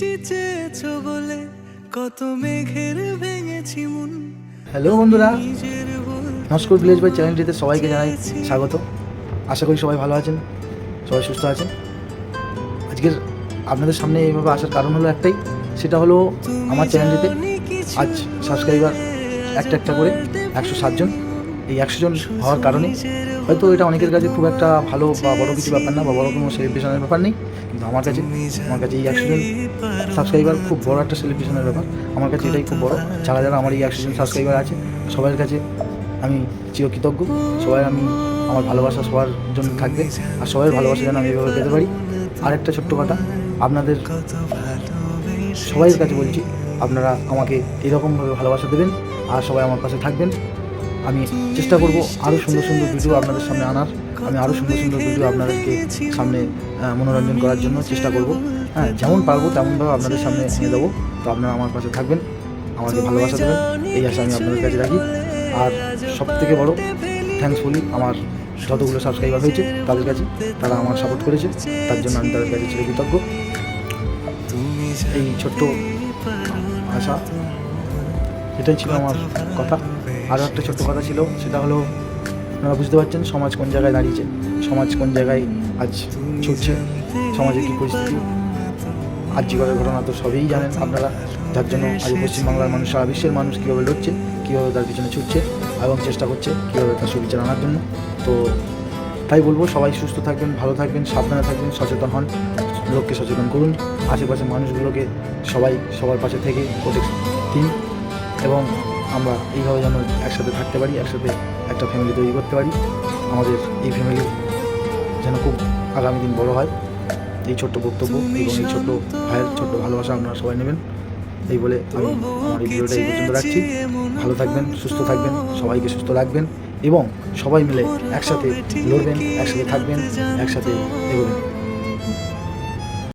বৃষ্টি চেয়েছো বলে কত মেঘের ভেঙেছি মন। হ্যালো বন্ধুরা নস্কর ভিলেজ বাই চ্যানেলটিতে সবাইকে জানাই স্বাগত। আশা করি সবাই ভালো আছেন সবাই সুস্থ আছেন। আজকের আপনাদের সামনে এইভাবে আসার কারণ হলো একটাই সেটা হলো আমার চ্যানেলটিতে আজ সাবস্ক্রাইবার একটা একটা করে একশো সাতজন এই একশো জন হওয়ার কারণে হয়তো এটা অনেকের কাছে খুব একটা ভালো বা বড় কিছু ব্যাপার না বা বড় কোনো সেলিব্রেশনের ব্যাপার নেই। কিন্তু আমার কাছে আমার কাছে এই জন সাবস্ক্রাইবার খুব বড় একটা সেলিব্রেশনের ব্যাপার। আমার কাছে এটাই খুব বড়। যারা যারা আমার এই জন সাবস্ক্রাইবার আছে, সবার কাছে আমি চিরকৃতজ্ঞ। সবাই আমি, আমার ভালোবাসা সবার জন্য থাকবে। আর সবাই ভালোবাসা যেন আমি এভাবে পেতে পারি। আর একটা ছোট্ট কথা, আপনাদের সবাইয়ের কাছে বলছি, আপনারা আমাকে এরকমভাবে ভালোবাসা দেবেন। আর সবাই আমার পাশে থাকবেন। আমি চেষ্টা করব আরও সুন্দর সুন্দর ভিডিও আপনাদের সামনে আনার। আমি আরও সুন্দর সুন্দর ভিডিও আপনাদেরকে সামনে মনোরঞ্জন করার জন্য চেষ্টা করব। হ্যাঁ যেমন পারব তেমনভাবে আপনাদের সামনে এনে দেবো তো আপনারা আমার পাশে থাকবেন, আমাকে ভালোবাসা দেবেন, এই আশা আমি আপনাদের কাছে রাখি। আর সব থেকে বড় থ্যাঙ্কস বলি, আমার যতগুলো সাবস্ক্রাইবার হয়েছে তাদের কাছে, তারা আমার সাপোর্ট করেছে, তার জন্য আমি তাদের কাছে চিরকৃতজ্ঞ এই ছোট্ট আশা এটাই ছিল আমার কথা। আরও একটা ছোট্ট কথা ছিল, সেটা হলো, আপনারা বুঝতে পারছেন সমাজ কোন জায়গায় দাঁড়িয়েছে, সমাজ কোন জায়গায় আজ ছুটছে, সমাজের কী পরিস্থিতি। আজ জীবনের ঘটনা তো সবই জানেন আপনারা, যার জন্য আজ পশ্চিমবাংলার মানুষ, সারা বিশ্বের মানুষ কীভাবে লড়ছে, কীভাবে তার পিছনে ছুটছে এবং চেষ্টা করছে কীভাবে তার সুবিচার আনার জন্য। তো তাই বলব, সবাই সুস্থ থাকবেন, ভালো থাকবেন, সাবধানে থাকবেন, সচেতন হন, লোককে সচেতন করুন। আশেপাশের মানুষগুলোকে সবাই সবার পাশে থেকে প্রোটেক্ট দিন। এবং আমরা এইভাবে যেন একসাথে থাকতে পারি, একসাথে একটা ফ্যামিলি তৈরি করতে পারি। আমাদের এই ফ্যামিলি যেন খুব আগামী দিন বড় হয়। এই ছোট্ট বক্তব্য এবং এই ছোট্ট ভাইয়ের ছোট্ট ভালোবাসা আপনারা সবাই নেবেন। এই বলে আমি আমার এই ভিডিওটা এই পর্যন্ত রাখছি। ভালো থাকবেন, সুস্থ থাকবেন, সবাইকে সুস্থ রাখবেন এবং সবাই মিলে একসাথে লড়বেন, একসাথে থাকবেন, একসাথে এগোবেন।